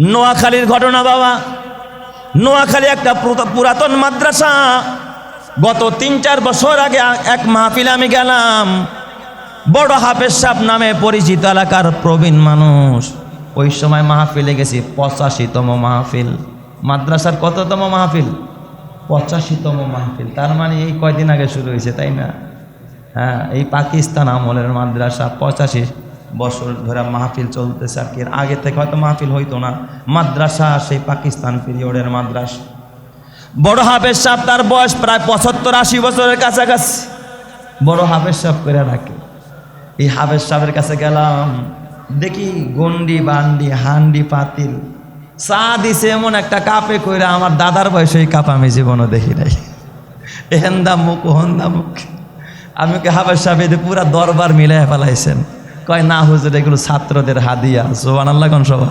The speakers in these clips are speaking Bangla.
নোয়াখালীর ঘটনা বাবা। নোয়াখালী একটা পুরাতন মাদ্রাসা। গত তিন চার বছর আগে এক মাহফিল আমি গেলাম। বড় হাফেজ সাহেব নামে পরিচিত এলাকার প্রবীণ মানুষ। ওই সময় মাহফিলে গেছি, পঁচাশিতম মাহফিল। মাদ্রাসার কততম মাহফিল? পঁচাশিতম মাহফিল। তার মানে এই কয়দিন আগে শুরু হয়েছে, তাই না? হ্যাঁ এই পাকিস্তান আমলের মাদ্রাসা, পঁচাশি বছর ধরে মাহফিল চলতেছে আর কি। এর আগে থেকে হয়তো মাহফিল হইতো না। মাদ্রাসা, সেই পাকিস্তান পিরিয়ডের মাদ্রাসা। বড় হাফেজ সাহেব তার বয়স প্রায় পঁচাত্তর আশি বছরের কাছাকাছি। বড় হাফেজ সাহেব করে রাখে, এই হাফেজ সাহেবের কাছে গেলাম, দেখি গন্ডি, বান্ডি, হান্ডি, পাতিল, চা দিছে এমন একটা কাপে কইরা আমার দাদার বয়সে এই কাপ আমি জীবনও দেখি নাই। এহেন্দা মুখ ওহন্দা মুখ আমি ওকে হাফেজ সাহেব পুরা দরবার মিলাই ফেলাইছেন। কয়, না হুজুর, এগুলো ছাত্রদের হাদিয়া। সোবান আল্লাহ কোন সভা?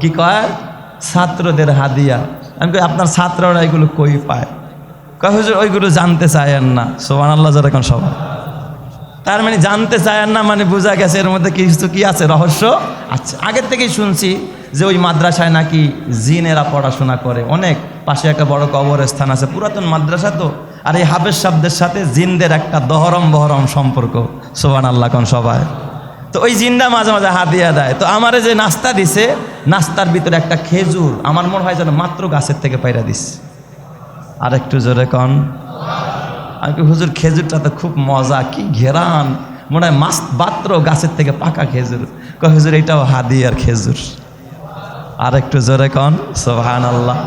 কি কয়? ছাত্রদের হাদিয়া। আমি কই, আপনার ছাত্ররা এগুলো কই পায়? কয়, হুজুর, ওইগুলো জানতে চায়েন না। সোবান আল্লাহ যেরকম সভা। তার মানে জানতে চায়েন না মানে বোঝা গেছে এর মধ্যে কিছু কি আছে, রহস্য আচ্ছা আগের থেকেই শুনছি যে ওই মাদ্রাসায় নাকি জিনেরা পড়াশোনা করে। অনেক, পাশে একটা বড় কবরস্থান আছে, পুরাতন মাদ্রাসা তো। আর এই হাফেজ শব্দের সাথে জিনদের একটা দহরম বহরম সম্পর্ক সোবান আল্লাহ কোন সবাই তো ওই জিন্দা মাঝে মাঝে হাতিয়া দেয় তো আমারে যে নাস্তা দিছে নাস্তার ভিতরে একটা খেজুর আমার মনে হয় যেন মাত্র গাছের থেকে পাইরা দিস আর একটু জোরে কন। আমি কি, হুজুর খেজুরটা তো খুব মজা কি ঘেরান। মনে হয় মাছ মাত্র গাছের থেকে পাকা খেজুর। কয় হুজুর এটাও হাদিয়ার খেজুর। আর একটু জোরে কন। সোহান আল্লাহ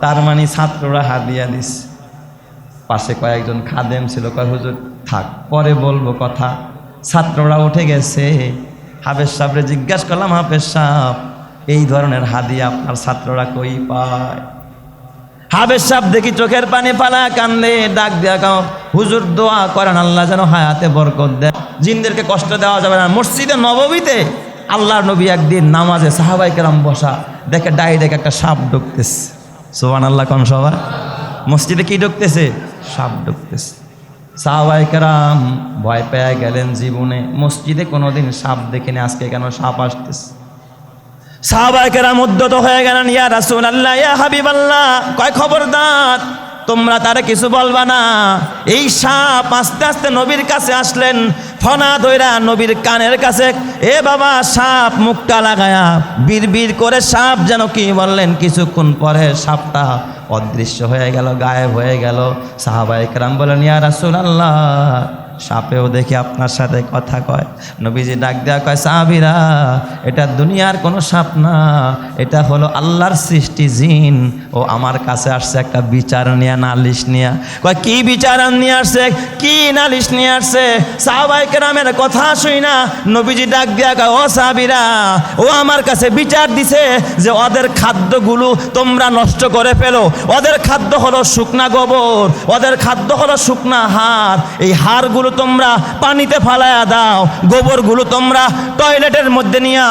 তার মানে ছাত্ররা হাদিয়া দিস পাশে কয়েকজন খাদেম ছিল। কয় হুজুর থাক পরে বলব কথা। ছাত্ররা উঠে গেছে। হাফেজ সাহেবরে জিজ্ঞাসা করলাম, হাফেজ সাহেব, এই ধরনের হাদিয়া আপনার ছাত্ররা কই পায়? হাফেজ সাহেব দেখি চোখের পানি পালা, কান্দে, ডাক দেয়া কাও, হুজুর, দোয়া করেন, আল্লাহ যেন হায়াতে বরকত দেয় জিনদেরকে কষ্ট দেওয়া যাবে না। মসজিদে নববীতে আল্লাহর নবী একদিন নামাজে সাহাবাই কেরাম বসা, দেখে ডাইরেক্ট একটা সাপ ঢুকতেছে। সোহান আল্লাহ কোন সবাই মসজিদে কি ঢুকতেছে? সাপ ঢুকতেছে। সাহাবাই কেরাম ভয় পেয়ে গেলেন জীবনে। মসজিদে কোনোদিন সাপ দেখিনি, আজকে কেন সাপ আসতেছে? সাহাবাকেরা উদ্যত হয়ে গেলেন, ইয়া রাসুল আল্লাহ ইয়া হাবিব আল্লাহ কয় খবরদার, তোমরা তারে কিছু বলবা না। এই সাপ আস্তে আস্তে নবীর কাছে আসলেন, ফনা দইরা নবীর কানের কাছে, এ বাবা, সাপ মুখটা লাগায়া বীর বীর করে সাপ যেন কি বললেন? কিছুক্ষণ পরে সাপটা অদৃশ্য হয়ে গেল গায়েব হয়ে গেল। সাহাবাইকরাম বলেন ইয়া রাসুল আল্লাহ সাপেও দেখি আপনার সাথে কথা কয়। নবীজি ডাক দেওয়া কয়, সাহাবিরা, এটা দুনিয়ার কোনো সাপ না। এটা হলো আল্লাহর সৃষ্টি জিন। ও আমার কাছে আসছে একটা বিচার নিয়ে, নালিশ নিয়ে। কয়, কি বিচার নিয়ে আসছে? কি নালিশ নিয়ে আসছে? সাহাবাই কেরামের কথা শুই না। নবীজি ডাক দেওয়া কয়, ও সাহাবিরা, ও আমার কাছে বিচার দিছে যে ওদের খাদ্যগুলো তোমরা নষ্ট করে ফেলো। ওদের খাদ্য হলো শুকনা গোবর, ওদের খাদ্য হলো শুকনা হাড়। এই হাড়গুলো তোমরা পানিতে ফালায়া দাও। গোবরগুলো তোমরা টয়লেটের মধ্যে নিয়ে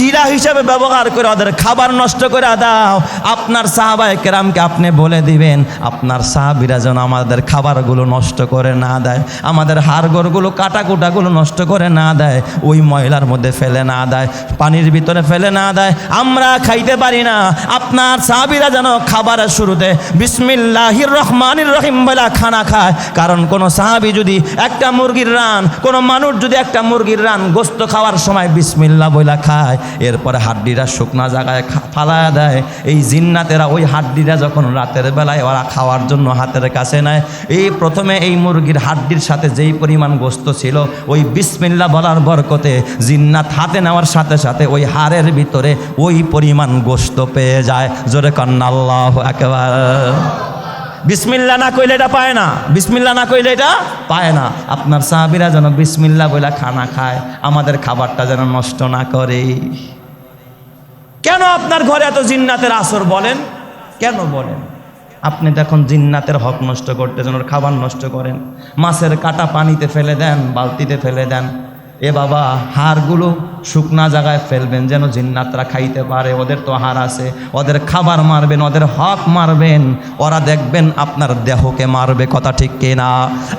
জিরা হিসাবে ব্যবহার করে ওদের খাবার নষ্ট করে দাও। আপনার সাহাবায় কেরামকে আপনি বলে দিবেন, আপনার সাহাবিরা যেন আমাদের খাবারগুলো নষ্ট করে না দেয়, আমাদের হাড়গোড়গুলো কাটাকুটাগুলো নষ্ট করে না দেয়, ওই ময়লার মধ্যে ফেলে না দেয়, পানির ভিতরে ফেলে না দেয়, আমরা খাইতে পারি না। আপনার সাহাবিরা যেন খাবারের শুরুতে বিসমিল্লাহির রহমানির রহিম বলা খানা খায়, কারণ কোনো সাহাবি যদি একটা মুরগির রান, কোনো মানুষ যদি একটা মুরগির রান গোস্ত খাওয়ার সময় বিসমিল্লা বইলা খায়, এরপরে হাড্ডিরা শুকনা জায়গায় ফালায় দেয়। এই জিন্নাতেরা ওই হাড্ডিরা যখন রাতের বেলায় ওরা খাওয়ার জন্য হাতের কাছে নেয়, এই প্রথমে এই মুরগির হাড্ডির সাথে যেই পরিমাণ গোস্ত ছিল, ওই বিসমিল্লা বলার বরকতে জিন্নাত হাতে নেওয়ার সাথে সাথে ওই হাড়ের ভিতরে ওই পরিমাণ গোস্ত পেয়ে যায়। জোরে কন্যা আল্লাহ একেবারে বিসমিল্লা না কইলে এটা পায় না। বিসমিল্লা না কইলে এটা পায় না। আপনার সাহাবিরা যেন বিসমিল্লা বইলা খানা খায়, আমাদের খাবারটা যেন নষ্ট না করে। কেন আপনার ঘরে এত জিন্নাতের আসর বলেন? কেন বলেন? আপনি দেখুন জিন্নাতের হক নষ্ট করতে যেন খাবার নষ্ট করেন। মাছের কাটা পানিতে ফেলে দেন, বালতিতে ফেলে দেন। এ বাবা, হাড়গুলো শুকনা জায়গায় ফেলবেন, যেন জিন্নাতরা খাইতে পারে। ওদের তো হার আছে, ওদের খাবার মারবেন, ওদের হক মারবেন। ওরা দেখবেন আপনার দেহকে মারবে, কথা ঠিক কিনা?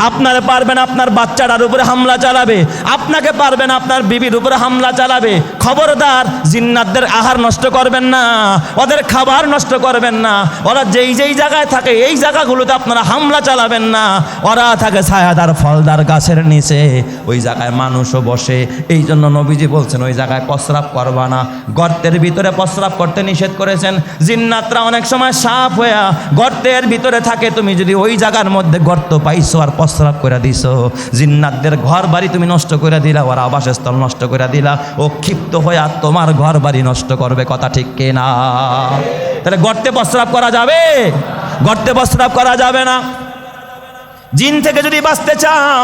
আপনার পারবেন আপনার বাচ্চাটার উপরে হামলা চালাবে, আপনাকে পারবেন আপনার বিবির উপরে হামলা চালাবে। খবরদার, জিন্নাতদের আহার নষ্ট করবেন না, ওদের খাবার নষ্ট করবেন না। ওরা যেই যেই জায়গায় থাকে, এই জায়গাগুলোতে আপনারা হামলা চালাবেন না। ওরা থাকে ছায়াদার ফলদার গাছের নিচে, ওই জায়গায় মানুষও বসে। এই জন্য নবীজি বলছেন ওই জায়গায় প্রস্রাব করবা না। গর্তের ভিতরে প্রস্রাব করতে নিষেধ করেছেন। জিন্নাতরা অনেক সময় সাপ হইয়া গর্তের ভিতরে থাকে। তুমি যদি ওই জায়গার মধ্যে গর্ত পাইছো আর প্রস্রাব করে দিছো, জিন্নাতদের ঘর বাড়ি তুমি নষ্ট করে দিলা, ওর আবাসস্থল নষ্ট করে দিলা, ও ক্ষিপ্ত হইয়া তোমার ঘর বাড়ি নষ্ট করবে, কথা ঠিক কে না? তাহলে গর্তে প্রস্রাব করা যাবে? গর্তে প্রস্রাব করা যাবে না। জিন থেকে যদি বাঁচতে চাও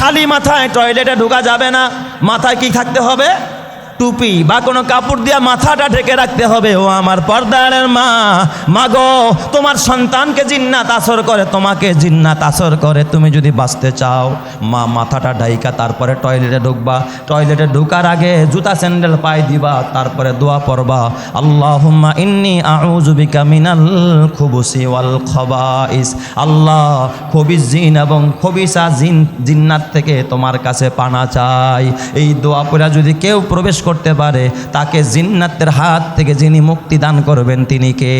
খালি মাথায় টয়লেটে ঢোকা যাবে না। মাথায় কি থাকতে হবে? টুপি বা কোনো কাপড় দিয়ে মাথাটা ঢেকে রাখতে হবে। ও আমার পর্দার মা। মাগো তোমার সন্তানকে জিন্নাত আসর করে, তোমাকে জিন্নাত আসর করে। তুমি যদি বাঁচতে চাও, মা মাথাটা ডাইকা তারপরে টয়লেটে ঢুকবা। টয়লেটে ঢুকার আগে জুতা স্যান্ডেল পায়ে দিবা, তারপরে দোয়া পড়বা। আল্লাহুম্মা ইন্নি আউযু বিকা মিনাল খুবুসি ওয়াল খবাইস। আল্লাহ, খবিস জিন এবং খবিসা জিন জিন্নাত থেকে তোমার কাছে পানা চাই। এই দোয়া পড়া যদি কেউ প্রবেশ করতে পারে, তাকে জিন্নাতের হাত থেকে যিনি মুক্তি দান করবেন তিনি কে?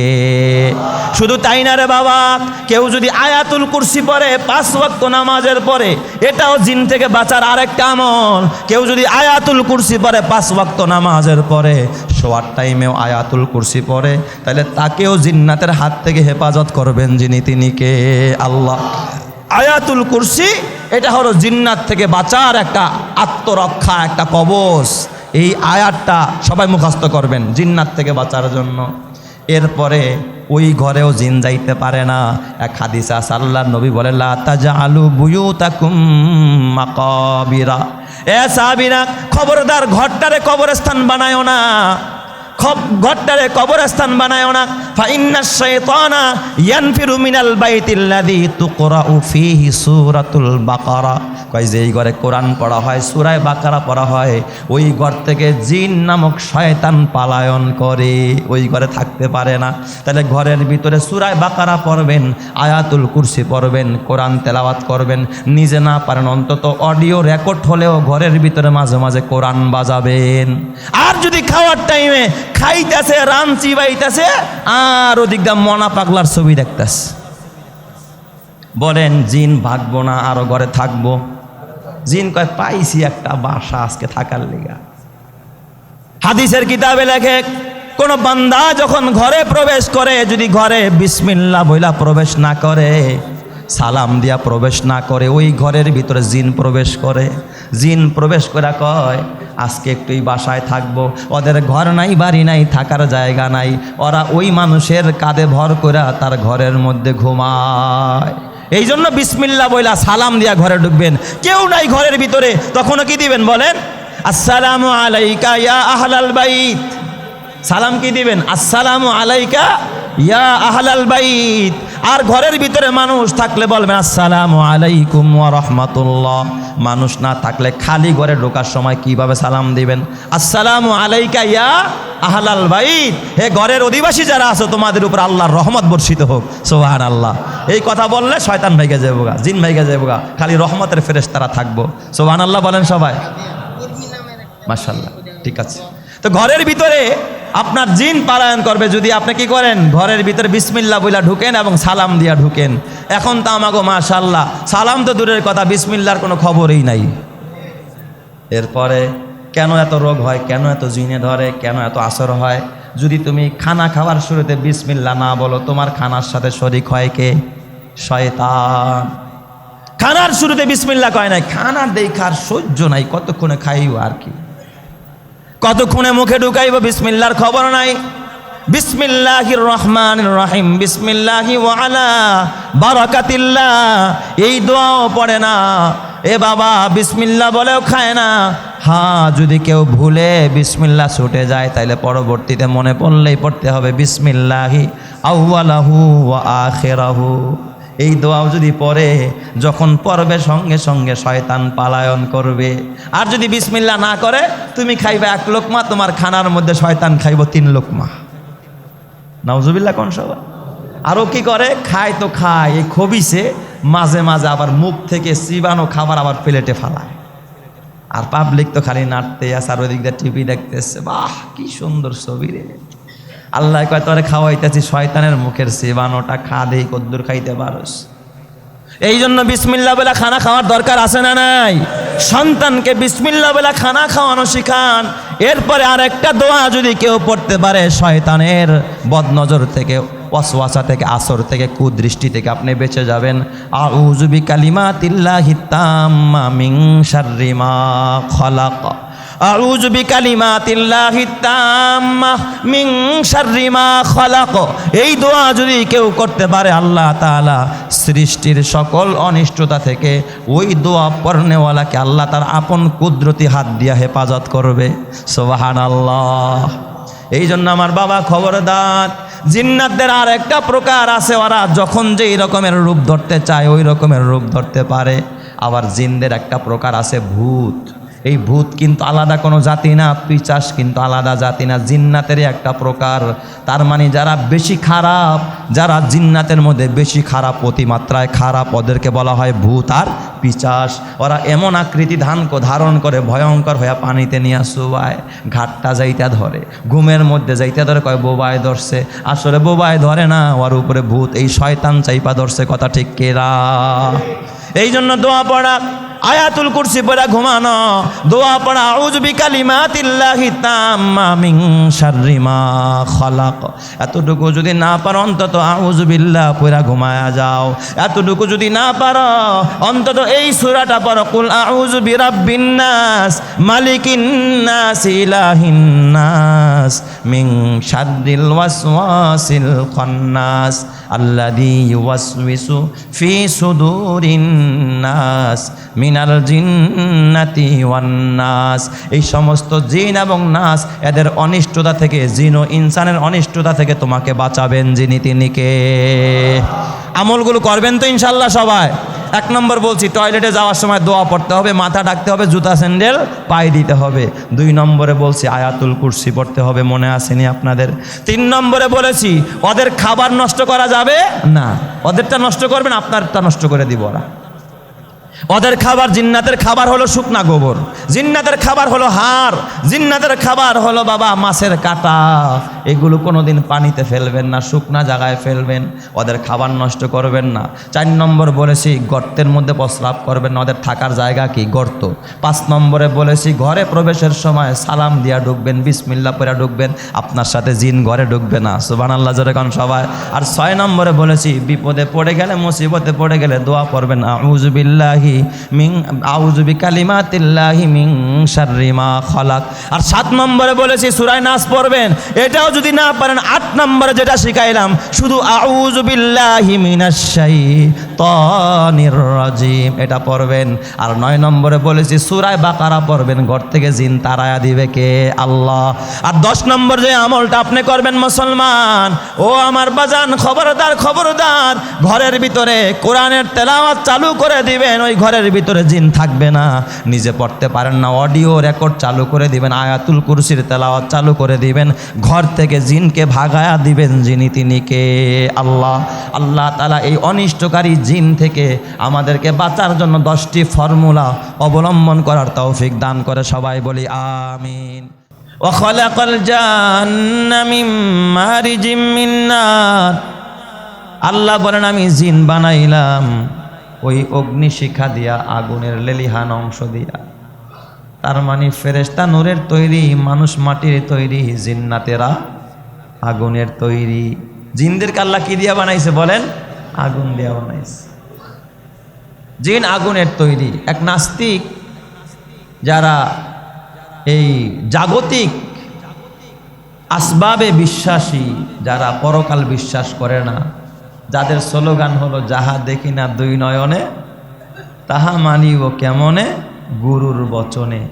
শুধু তাই না রে বাবা, কেউ যদি আয়াতুল কুরসি পড়ে, পাঁচ ওয়াক্ত নামাজের পরে, এটাও জিন থেকে বাঁচার আরেকটা আমল। কেউ যদি আয়াতুল কুরসি পড়ে, পাঁচ ওয়াক্ত নামাজের পরে, শোয়ার টাইমেও আয়াতুল কুরসি পড়ে, তাহলে তাকেও জিন্নাতের হাত থেকে হেফাজত করবেন যিনি তিনি কে? আল্লাহ। আয়াতুল কুরসি, এটা হলো জিন্নাত থেকে বাঁচার একটা আত্মরক্ষা, একটা কবচ। এই আয়াতটা সবাই মুখস্থ করবেন, জিন্নাত থেকে বাঁচার জন্য। এরপরে ওই ঘরেও জিন যাইতে পারে না। এক হাদিসা সাল্লাহ নবী বলে, লা তাজালু বুয়ুতাকুম মাকাবিরা। এ সাবিরা খবরদার ঘরটারে কবরস্থান বানায় না। ঘরটারে কবরস্থান বানায় না। ফাইন্না শাইতানা ইয়ানফিরু মিনাল বাইতিল্লাযী তুকরাউ ফীহি সূরাতুল বাকারা। কয় যে এই ঘরে কোরআন পড়া হয়, সূরায় বাকারা পড়া হয়, ওই ঘর থেকে জিন নামক শয়তান পালায়ন করে, ওই ঘরে থাকতে পারে না। তাহলে ঘরের ভিতরে সূরায় বাকারা পড়বেন, আয়াতুল কুরসি পড়বেন, কোরআন তেলাওয়াত করবেন, নিজে না পারেন, অন্তত অডিও রেকর্ড হলেও ঘরের ভিতরে মাঝে মাঝে কোরআন বাজাবেন। আর যদি খাওয়ার টাইমে খাইতেছে রান চিবাইতেছে আর ওদিক দা মনা পাগলার ছবি দেখতেছে। বলেন, জিন ভাগবো না, আরও ঘরে থাকব। জিন কয়, পাইছি একটা বাসা আজকে থাকার লেগা। হাদিসের কিতাবে লেখে, কোন বান্দা যখন ঘরে প্রবেশ করে, যদি ঘরে বিসমিল্লা বইলা প্রবেশ না করে সালাম দিয়া প্রবেশ না করে, ওই ঘরের ভিতরে জিন প্রবেশ করে। জিন প্রবেশ করা কয়, আজকে একটু এই বাসায় থাকব। ওদের ঘর নাই, বাড়ি নাই, থাকার জায়গা নাই। ওরা ওই মানুষের কাঁধে ভর করে তার ঘরের মধ্যে ঘুমায়। এই জন্য বিসমিল্লা বইলা সালাম দিয়া ঘরে ঢুকবেন। কেউ নাই ঘরের ভিতরে, তখনও কি দিবেন বলেন? আসসালামু আলাইকা ইয়া আহলাল বাইত। সালাম কি দিবেন? আসসালামু আলাইকা ইয়া আহলাল বাইত। আর ঘরের ভিতরে মানুষ থাকলে বলবেন, আসসালামু আলাইকুম রাহমাতুল্লাহ। মানুষ না থাকলে খালি ঘরে ঢোকার সময় কীভাবে সালাম দিবেন? আসসালামু আলাইকা ইয়া আহলাল বাইত। হে ঘরের অধিবাসী যারা আছো, তোমাদের উপর আল্লাহর রহমত বর্ষিত হোক। সোহান আল্লাহ এই কথা বললে শয়তান ভাইকে যাবগা জিন ভাইকে যাবগা খালি রহমতের ফেরেশ তারা থাকব। সোহান আল্লাহ বলেন সবাই। মাশাল্লাহ ঠিক আছে। তো ঘরের ভিতরে আপনার জিন পালায়ন করবে যদি আপনি কি করেন? ঘরের ভিতরে বিসমিল্লা বইলা ঢুকেন এবং সালাম দিয়া ঢুকেন। এখন তো আমাগো মাশাল্লাহ সালাম তো দূরের কথা, বিসমিল্লার কোনো খবরই নাই। এরপরে, কেন এত রোগ হয়? কেন এত জিনে ধরে? কেন এত আসর হয়? যদি তুমি খানা খাওয়ার শুরুতে বিসমিল্লা না বলো, তোমার খানার সাথে শরিক হয় কে? শয়তান। খানার শুরুতে বিসমিল্লা কয় নাই? খানার দেখার সহ্য নাই, কতক্ষণে খাইও আর কি? কতক্ষণে মুখে ঢুকাইব? বিসমিল্লার খবর নাই। বিসমিল্লাহির রহমান রহিম। বিসমিল্লাহি ওয়ালা বারাকাতিল্লাহ। এই দোয়াও পড়ে না। এ বাবা বিসমিল্লা বলেও খায় না। হ্যাঁ যদি কেউ ভুলে বিসমিল্লা ছুটে যায়, তাইলে পরবর্তীতে মনে পড়লেই পড়তে হবে বিসমিল্লাহি আউ্বালাহু ওয়া আখেরাহু। এই দোয়াও যদি পড়ে, যখন পড়বে সঙ্গে সঙ্গে শয়তান পালায়ন করবে। আর যদি বিসমিল্লা না করে, তুমি খাইবে এক লোকমা, তোমার খানার মধ্যে শয়তান খাইব তিন লোকমা। নাউজুবিল্লা কোন সবাই আরও কি করে? খায় তো খায়, এই খবিসে মাঝে মাঝে আবার মুখ থেকে চিবানো খাবার আবার প্লেটে ফালায়। আর পাবলিক তো খালি নাড়তে আছে, আর ওদিক দিয়ে টিভি দেখতেছে। বাহ, কি সুন্দর ছবি রে। আল্লাহ কয়, তোরে খাওয়াইতেছি শয়তানের মুখের সেবানোটা খা দেই, কদ্দুর খাইতে পারস। এই জন্য বিসমিল্লা বেলা খানা খাওয়ার দরকার আছে না নাই? সন্তানকে বিসমিল্লা বেলা খানা খাওয়ানো শিখান। এরপরে আর একটা দোয়া যদি কেউ পড়তে পারে, শয়তানের বদনজর থেকে ওয়াসওয়াসা থেকে, আসর থেকে, কুদৃষ্টি থেকে আপনি বেঁচে যাবেন। কালিমাতিল্লাহি তাম্মা মিন শাররি মা খলাক। আউযু তাম্মা মিন শাররি মা খলাক। এই দোয়া যদি কেউ করতে পারে, আল্লাহ তাআলা সৃষ্টির সকল অনিষ্টতা থেকে ওই দোয়া পড়নেওয়ালাকে আল্লাহ তার আপন কুদরতি হাত দিয়া হেফাজত করবে। সুবহানাল্লাহ। এই জন্য আমার বাবা খবরদার। জিন্নাতদের আর একটা প্রকার আছে, ওরা যখন যে এই রকমের রূপ ধরতে চায়, ওই রকমের রূপ ধরতে পারে। আবার জিনদের একটা প্রকার আছে ভূত। এই ভূত কিন্তু আলাদা কোনো জাতি না, পিচাস কিন্তু আলাদা জাতি না, জিন্নাতেরই একটা প্রকার। তার মানে যারা বেশি খারাপ, যারা জিন্নাতের মধ্যে বেশি খারাপ অতিমাত্রায় খারাপ, ওদেরকে বলা হয় ভূত আর পিচাস। ওরা এমন আকৃতি ধান ধারণ করে, ভয়ঙ্কর হয়ে পানিতে নিয়ে শুবায়, ঘাটটা যাইতে ধরে, ঘুমের মধ্যে যাইতে ধরে, কয় বোবায় ধরছে। আসলে বোবায় ধরে না, ওর উপরে ভূত, এই শয়তান চাইপা ধরছে, কথা ঠিক কেরা? এই জন্য দোয়া পড়া আয়াতুল কুরসি পড়া ঘুমানো, দোয়া পড়া আউজ বিকালিমাতিল্লাহি তাম্মা মিন শাররি মা এতটুকু যদি না পারো, অন্তত আউজ বিল্লাহ পড়া ঘুমায়া যাও। এতটুকু যদি না পারো, অন্তত এই সূরাটা পড়ো, কুল আউযু বিরাব্বিন নাস, মালিকিন নাস, ইলাহিন নাস, মিন শাররিল ওয়াসওয়াসিল খান্নাস। আল্লাযী ইউওয়াসওয়িসু ফি সুদুরিন মিনাল জিন্নাতি এই সমস্ত জিন এবং নাস এদের অনিষ্টতা থেকে, জিন ও ইনসানের অনিষ্টতা থেকে তোমাকে বাঁচাবেন যিনি তিনিকে আমলগুলো করবেন তো ইনশাল্লাহ সবাই। এক নম্বর বলছি টয়লেটে যাওয়ার সময় দোয়া পড়তে হবে, মাথা ডাকতে হবে, জুতা স্যান্ডেল পায়ে দিতে হবে। দুই নম্বরে বলছি, আয়াতুল কুরসি পড়তে হবে, মনে আসেনি আপনাদের? তিন নম্বরে বলেছি, ওদের খাবার নষ্ট করা যাবে না। ওদেরটা নষ্ট করবেন, আপনারটা নষ্ট করে দিব ওরা। ওদের খাবার জিন্নাতের খাবার হলো শুকনা গোবর, জিন্নাতের খাবার হলো হাড়, জিন্নাতের খাবার হলো বাবা মাছের কাটা। এগুলো কোনোদিন পানিতে ফেলবেন না, শুকনা জায়গায় ফেলবেন, ওদের খাবার নষ্ট করবেন না। চার নম্বর বলেছি, গর্তের মধ্যে প্রস্রাব করবেন না, ওদের থাকার জায়গা কি? গর্ত। পাঁচ নম্বরে বলেছি, ঘরে প্রবেশের সময় সালাম দিয়া ঢুকবেন, বিসমিল্লা পরে ঢুকবেন, আপনার সাথে জিন ঘরে ঢুকবে না। সুবান আল্লাহ যেরকম সবাই। আর ছয় নম্বরে বলেছি, বিপদে পড়ে গেলে, মুসিবতে পড়ে গেলে দোয়া পড়বেন আউজুবিল্লাহি মিং আউজুবি কালিমাতিল্লাহি মিং শাররি মা খলাক। আর সাত নম্বরে বলেছি, সুরায় নাস পড়বেন। এটাও যদি না পারেন, আট নম্বরে যেটা শিখাইলাম, শুধু আউজুবিল্লাহি মিনাশ রাজিম এটা পড়বেন। আর নয় নম্বরে বলেছি, সূরায় বাকারা পড়বেন। ঘর থেকে জিন তারায়া দিবে কে? আল্লাহ। আর দশ নম্বর যে আমলটা আপনি করবেন মুসলমান, ও আমার বাজান, খবরদার খবরদার, ঘরের ভিতরে কোরআনের তেলাওয়াত চালু করে দিবেন, ওই ঘরের ভিতরে জিন থাকবে না। নিজে পড়তে পারেন না, অডিও রেকর্ড চালু করে দিবেন, আয়াতুল কুরসির তেলাওয়াত চালু করে দিবেন। ঘর থেকে জিনকে ভাগায়া দিবেন যিনি, তিনি কে? আল্লাহ। আল্লাহ তালা এই অনিষ্টকারী জিন থেকে আমাদেরকে বাঁচার জন্য দশটি ফর্মুলা অবলম্বন করার তৌফিক দান করে সবাই বলি আমিন وخلق الجن من مارج من نار আল্লাহ বলেন আমি জিন বানাইলাম ওই অগ্নিশিখা দিয়া আগুনের লেলিহান অংশ দিয়া তার মানে ফেরেস্তা নূরের তৈরি মানুষ মাটির তৈরি জিন্নাতেরা আগুনের তৈরি জিনদেরকে আল্লাহ কি দিয়া বানাইছে বলেন আগুন দিয়া বানাইছে জিন আগুনের তৈরি এক নাস্তিক যারা এই জাগতিক আসবাবে বিশ্বাসী, যারা পরকাল বিশ্বাস করে না, যাদের স্লোগান হলো, যাহা দেখি না দুই নয়নে, তাহা মানিব কেমনে? গুরুর বচনে।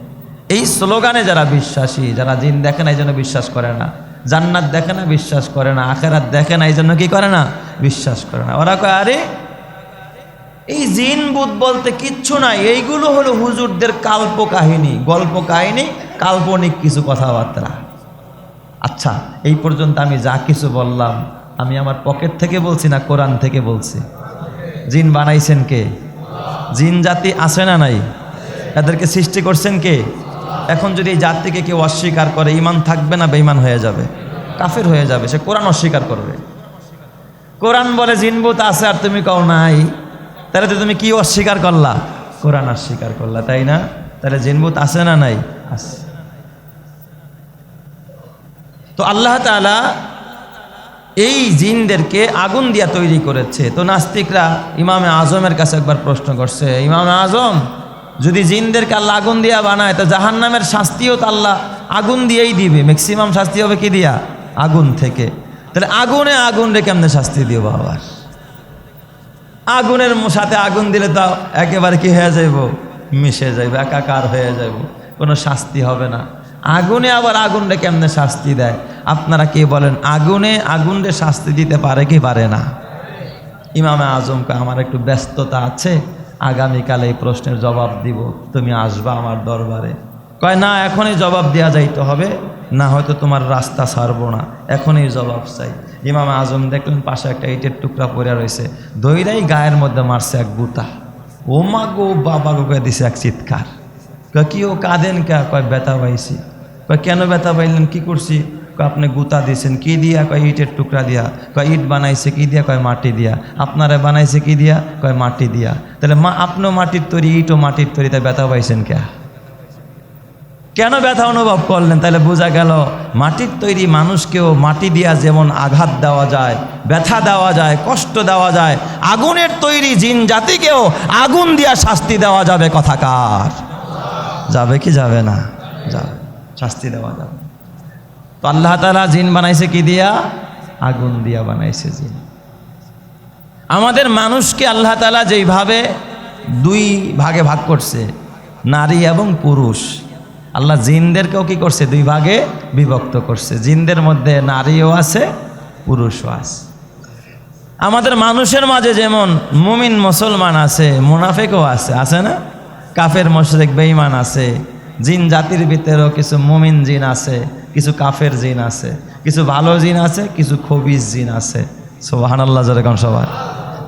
এই স্লোগানে যারা বিশ্বাসী, যারা জিন দেখে না, এই জন্য বিশ্বাস করে না। জান্নাত দেখে না, বিশ্বাস করে না, আখেরাত দেখে না এই জন্য কি করে না, বিশ্বাস করে না। ওরা কয়, আরে, এই জিন বুধ বলতে কিচ্ছু নাই এইগুলো হলো হুজুরদের কাল্প কাহিনী, গল্প কাহিনী, কাল্পনিক কিছু কথাবার্তা। আচ্ছা এই পর্যন্ত আমি যা কিছু বললাম, আমি আমার পকেট থেকে বলছি না, কোরআন থেকে বলছি? জিন বানাইছেন কে? জিন জাতি আছে না নাই? এদেরকে সৃষ্টি করছেন কে? এখন যদি এই জাতিকে কেউ অস্বীকার করে ইমান থাকবে না, বেঈমান হয়ে যাবে। কাফের হয়ে যাবে, সে কোরআন অস্বীকার করবে। কোরআন বলে জিনবুত আছে আর তুমি কও নাই। তাহলে তো তুমি কি অস্বীকার করলা? কোরআন অস্বীকার করলা, তাই না? তাহলে জিনবুত আছে না নাই? আছে। তো আল্লাহ তাআলা এই জিনদেরকে আগুন দিয়া তৈরি করেছে। তো নাস্তিকরা ইমামে আজমের কাছে একবার প্রশ্ন করছে, ইমামে আজম যদি জিনদেরকে আল্লাহ আগুন দিয়া বানায়, তো জাহান্নামের শাস্তিও তো আল্লাহ আগুন দিয়েই দিবে। ম্যাক্সিমাম শাস্তি হবে কি দিয়া? আগুন থেকে। তাহলে আগুনে আগুন রে কেমনে শাস্তি দিও আবার আগুনের সাথে আগুন দিলে তো একেবারে কি হয়ে যাইব? মিশে যাইব, একাকার হয়ে যাইব। কোনো শাস্তি হবে না। আগুনে আবার আগুনরে কেমনে শাস্তি দেয়? আপনারা কি বলেন, আগুনে আগুনরে শাস্তি দিতে পারে কি পারে না? ইমামে আজমকে আমার একটু ব্যস্ততা আছে। আগামীকাল এই প্রশ্নের জবাব দিব, তুমি আসবা আমার দরবারে। কয়, না, এখনই জবাব দেওয়া যাইতে হবে, না হয়তো তোমার রাস্তা ছাড়বো না। এখনই জবাব চাই। ইমাম আজম দেখলেন, পাশে একটা ইটের টুকরা পড়ে রয়েছে, দইরাই গায়ের মধ্যে মারছে এক গুতা। ও মা গো, বাবা গো, কয়ে দিছে এক চিৎকার। কয়, কি ও কাঁদেন কে? কয়, ব্যথা পাইছি। কয়, কেন ব্যথা পাইলেন? কি করছি? আপনি গুতা দিয়েছেন, কি দিয়া? কয়, ইটের টুকরা দিয়া। কয়, ইট বানাইছে কি দিয়া? কয়, মাটি দিয়া। আপনারা বানাইছে কি দিয়া? কয়, মাটি দিয়া। তাহলে মা, আপনিও মাটির তৈরি, ইটও মাটির তৈরি, তাই ব্যথা পাইছেন কে? কেন ব্যথা অনুভব করলেন? তাহলে বোঝা গেল, মাটির তৈরি মানুষকেও মাটি দিয়া যেমন আঘাত দেওয়া যায়, ব্যথা দেওয়া যায়, কষ্ট দেওয়া যায়, আগুনের তৈরি জিন জাতিকেও আগুন দিয়া শাস্তি দেওয়া যাবে কথাকার যাবে কি যাবে না? যাবে, শাস্তি দেওয়া যাবে। তো আল্লাহ তালা জিন বানাইছে কি দিয়া? আগুন দিয়া বানাইছে জিন। আমাদের মানুষকে আল্লাহ তালা যেইভাবে দুই ভাগে ভাগ করছে, নারী এবং পুরুষ। আল্লাহ জিনদেরকেও কি করছে? দুই ভাগে বিভক্ত করছে। জিনদের মধ্যে নারীও আছে, পুরুষও আছে। আমাদের মানুষের মাঝে যেমন মুমিন মুসলমান আছে, মুনাফেকও আছে আছে না? কাফের, মশরেক, বেঈমান আছে। জিন জাতির ভিতরেও কিছু মুমিন জিন আছে। কিছু কাফের জিন আছে, কিছু ভালো জিন আছে, কিছু খবিজ জিন আছে। সোহান আল্লাহ যেরকম সবাই।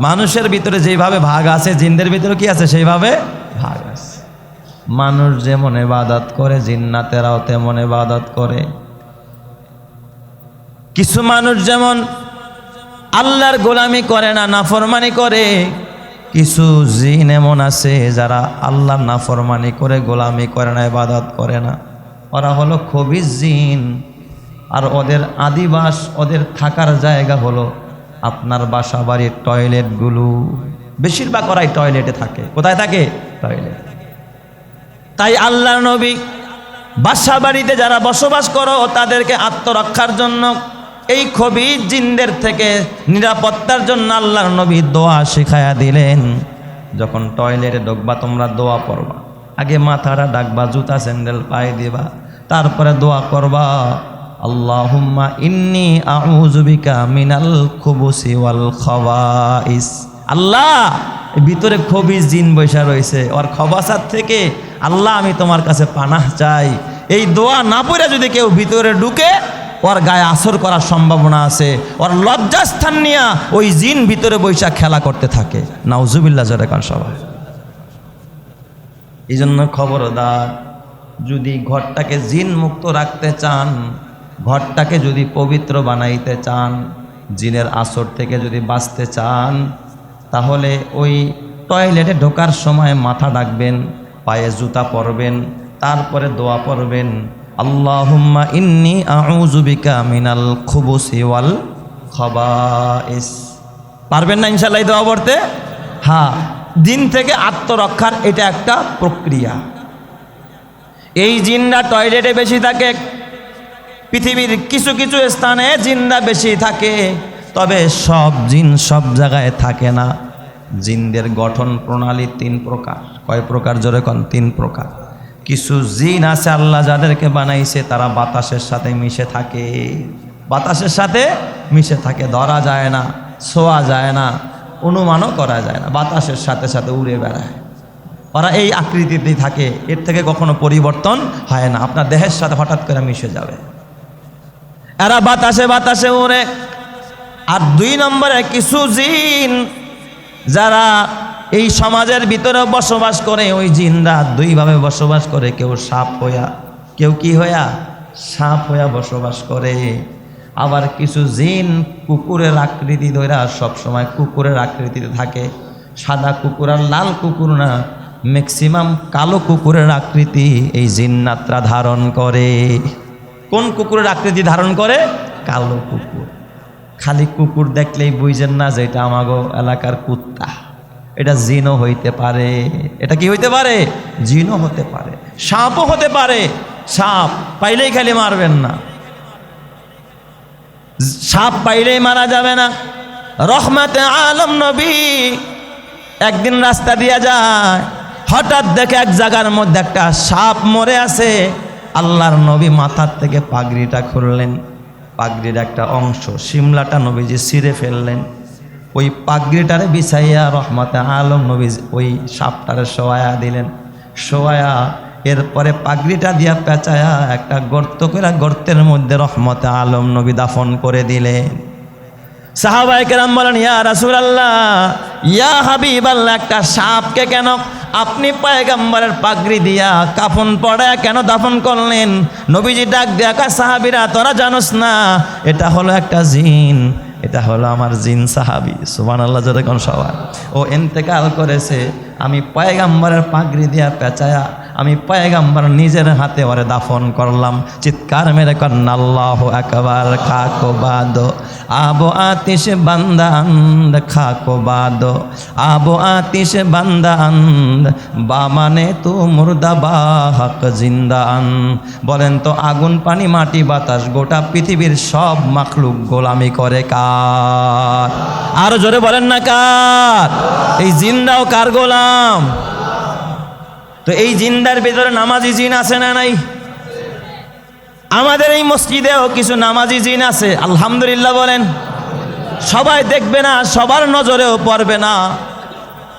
মানুষের ভিতরে যেভাবে ভাগ আছে, জিনদের ভিতরে কি আছে? সেইভাবে ভাগ আছে। মানুষ যেমন এবাদত করে, জিন্নাতেরাও তেমন এবাদত করে। কিছু মানুষ যেমন আল্লাহর গোলামি করে না, নাফরমানি করে, কিছু জিন এমন আছে যারা আল্লাহর নাফরমানি করে, গোলামি করে না এবাদত করে না। ওরা হলো খবিজ জিন। আর ওদের আদিবাস, ওদের থাকার জায়গা হলো আপনার বাসা বাড়ির টয়লেটগুলো। বেশিরভাগ ওরাই টয়লেটে থাকে। কোথায় থাকে? টয়লেট। তাই আল্লাহ নবী বাসা বাড়িতে যারা বসবাস করো, তাদেরকে আত্মরক্ষার জন্য এই খবি জিনদের থেকে নিরাপত্তার জন্য আল্লাহর নবী দোয়া শিখায়া দিলেন। যখন টয়লেটে ঢুকবা, তোমরা দোয়া পড়বা। আগে মাথাটা ডাকবা জুতা স্যান্ডেল পায়ে দিবা, তারপরে দোয়া করবা, আল্লাহুম্মা ইন্নি আউযুবিকা মিনাল খুবুসি ওয়াল খাবাইস আল্লাহ ভিতরে খবি জিন বৈশা রয়েছে। ওর খবাসার থেকে আল্লাহ আমি তোমার কাছে পানাহ চাই। এই দোয়া না পড়ে যদি কেউ ভিতরে ঢুকে, ওর গায়ে আসর করার সম্ভাবনা আছে। ওর লজ্জাস্থান নিয়ে ওই জিন ভিতরে বৈশা খেলা করতে থাকে। নাউজুবিল্লা জরেকান সবাই। এই জন্য খবরদার, যদি ঘরটাকে জিন মুক্ত রাখতে চান, ঘরটাকে যদি পবিত্র বানাইতে চান, জিনের আসর থেকে যদি বাঁচতে চান, তাহলে ওই টয়লেটে ঢোকার সময় মাথা ডাকবেন, পায়ে জুতা পরবেন, তারপরে দোয়া পরবেন, আল্লাহুম্মা ইন্নি আউযুবিকা মিনাল খুবুসি ওয়াল খবাইস। পারবেন না ইনশাল্লাহ দোয়া পড়তে? হ্যাঁ। দিন থেকে আত্মরক্ষার এটা একটা প্রক্রিয়া। এই জিনরা টয়লেটে বেশি থাকে, পৃথিবীর কিছু কিছু স্থানে জিনরা বেশি থাকে, তবে সব জিন সব জায়গায় থাকে না। জিনদের গঠন প্রণালী তিন প্রকার। কয় প্রকার জোরে কন? তিন প্রকার। কিছু জিন আছে আল্লাহ যাদেরকে বানাইছে, তারা বাতাসের সাথে মিশে থাকে। বাতাসের সাথে মিশে থাকে, ধরা যায় না, ছোঁয়া যায় না। অনুমানও করা যায় না, বাতাসের সাথে সাথে উড়ে বেড়ায়। ওরা এই আকৃতিতেই থাকে, এর থেকে কখনো পরিবর্তন হয় না, আপনার দেহের সাথে হঠাৎ করে মিশে যাবে। এরা বাতাসে বাতাসে উড়ে। আর দুই নম্বরে কিছু জিন, যারা এই সমাজের ভিতরে বসবাস করে, ওই জিনরা দুইভাবে বসবাস করে, কেউ সাপ হইয়া, কেউ কি হইয়া? সাপ হইয়া বসবাস করে। আবার কিছু জিন কুকুরের আকৃতি ধরা সবসময় কুকুরের আকৃতিতে থাকে। সাদা কুকুর আর লাল কুকুর না ম্যাক্সিমাম কালো কুকুরের আকৃতি এই জিন্নাত্রা ধারণ করে। কোন কুকুরের আকৃতি ধারণ করে? কালো কুকুর। খালি কুকুর দেখলেই বুঝেন না যে এটা আমাগো এলাকার কুত্তা। এটা জিনও হইতে পারে। এটা কি হইতে পারে? জিনও হতে পারে। সাপও হতে পারে। সাপ পাইলেই খালি মারবেন না। সাপ পাইলেই মারা যাবে না। রহমাতে আলম নবী একদিন রাস্তা দিয়া যায়, হঠাৎ দেখে এক জায়গার মধ্যে একটা সাপ মরে আছে। আল্লাহর নবী মাথার থেকে পাগড়িটা খুললেন। পাগড়ির একটা অংশ সিমলাটা নবীজি ছিঁড়ে ফেললেন। ওই পাগড়িটারে বিছাইয়া রহমতে আলম নবী ওই সাপটারে শোয়ায়া দিলেন। শোয়ায়া এরপরে পাগড়িটা দিয়া পেঁচায়া একটা গর্ত করে গর্তের মধ্যে রহমতে আলম নবী দাফন করে দিলেন সাহাবাই কেরাম বলেন, ইয়া রাসুল আল্লাহ ইয়া হাবিব আল্লাহ একটা সাপকে কেন আপনি পায়গাম্বারের পাগড়ি দিয়া কাফন পড়ায় কেন দাফন করলেন? নবীজি ডাক দেখা সাহাবিরা, তোরা জানোস না, এটা হলো একটা জিন, এটা হলো আমার জিন সাহাবি। সুবান আল্লাহ জোরে কোন সবাই ও এন্তেকাল করেছে, আমি পয়গাম্বারের পাগড়ি দিয়া পেঁচায়া আমি পয়গাম্বার নিজের হাতে ওরে দাফন করলাম। চিৎকার মেরে কন্যা, আল্লাহ একবার খাকো বাদ। আবো আতিশ বান্দা আন্দ খাকো বাদ। আবো আতিশ বান্দা আন্দ বা মানে তো মুর্দা বা হক জিন্দা আন বলেন তো, আগুন, পানি, মাটি, বাতাস, গোটা পৃথিবীর সব মাখলুক গোলামি করে কার? আরও জোরে বলেন না কার? এই জিন্দাও কার গোলাম? তো এই জিন্দার ভিতরে নামাজি জিন আছে না নাই? আমাদের এই মসজিদেও কিছু নামাজি জিন আছে, আলহামদুলিল্লাহ বলেন। সবাই দেখবে না, সবার নজরেও পড়বে না।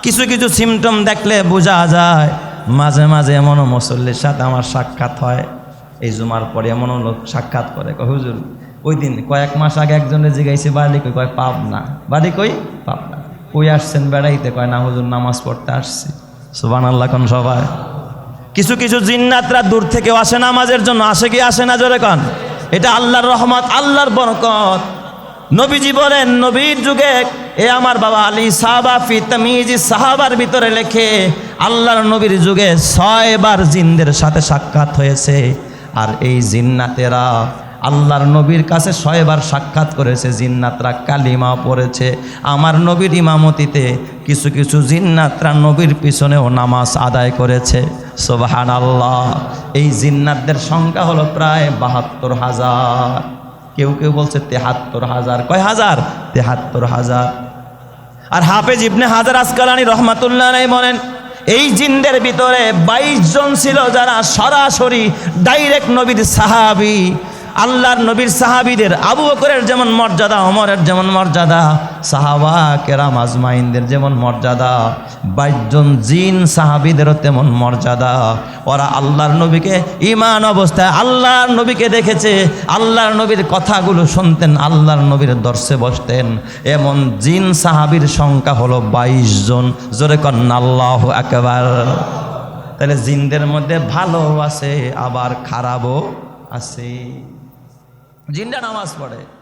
কিছু কিছু সিমটম দেখলে বোঝা যায়, মাঝে মাঝে এমনও মুসল্লির সাথে আমার সাক্ষাৎ হয়। এই জুমার পরে এমনও লোক সাক্ষাৎ করে হুজুর, ওই দিন কয়েক মাস আগে একজনের জিগাইছে, বাড়ি কই? কয় পাপ না বাড়ি কই? পাপ না কই আসছেন বেড়াইতে? কয়, না, হুজুর, নামাজ পড়তে আসছি। সুবান আল্লাহ কোন সবাই কিছু কিছু জিন্নাতরা দূর থেকেও আসে নামাজের জন্য। আসে কি, আসে না, জোরে কন? এটা আল্লাহর রহমত, আল্লাহর বরকত। নবীজি বলেন, নবীর যুগে এ আমার বাবা আলী সাহাবা ফি তামিজি, সাহাবার ভিতরে লেখে, আল্লাহর নবীর যুগে ছয়বার জিনদের সাথে সাক্ষাৎ হয়েছে। আর এই জিন্নাতেরা আল্লাহর নবীর কাছে ছয়বার সাক্ষাৎ করেছে, জিন্নাতরা কালিমা পড়েছে। আমার নবীর ইমামতিতে কিছু কিছু জিন্নাতরা নবীর পিছনেও নামাজ আদায় করেছে। সোবাহান আল্লাহ এই জিন্নাতদের সংখ্যা হলো প্রায় বাহাত্তর হাজার। কেউ কেউ বলছে তেহাত্তর হাজার। কয় হাজার? তেহাত্তর হাজার। আর হাফেজ ইবনে হাজার আসকালানি রহমাতুল্লাহ বলেন, এই জিনদের ভিতরে বাইশ জন ছিল যারা সরাসরি ডাইরেক্ট নবীর সাহাবি আল্লাহর নবীর সাহাবিদের আবু বকরের যেমন মর্যাদা অমরের যেমন মর্যাদা, সাহাবা কেরাম আজমাইনদের যেমন মর্যাদা, বাইশজন জিন সাহাবিদেরও তেমন মর্যাদা। ওরা আল্লাহর নবীকে ইমান অবস্থায় আল্লাহর নবীকে দেখেছে, আল্লাহর নবীর কথাগুলো শুনতেন, আল্লাহর নবীর দর্শে বসতেন। এমন জিন সাহাবির সংখ্যা হলো বাইশ জন জোরে কন্যা, আল্লাহ একেবার তাহলে জিনদের মধ্যে ভালো আছে, আবার খারাপও আছে। জিনটা নামাজ পড়ে।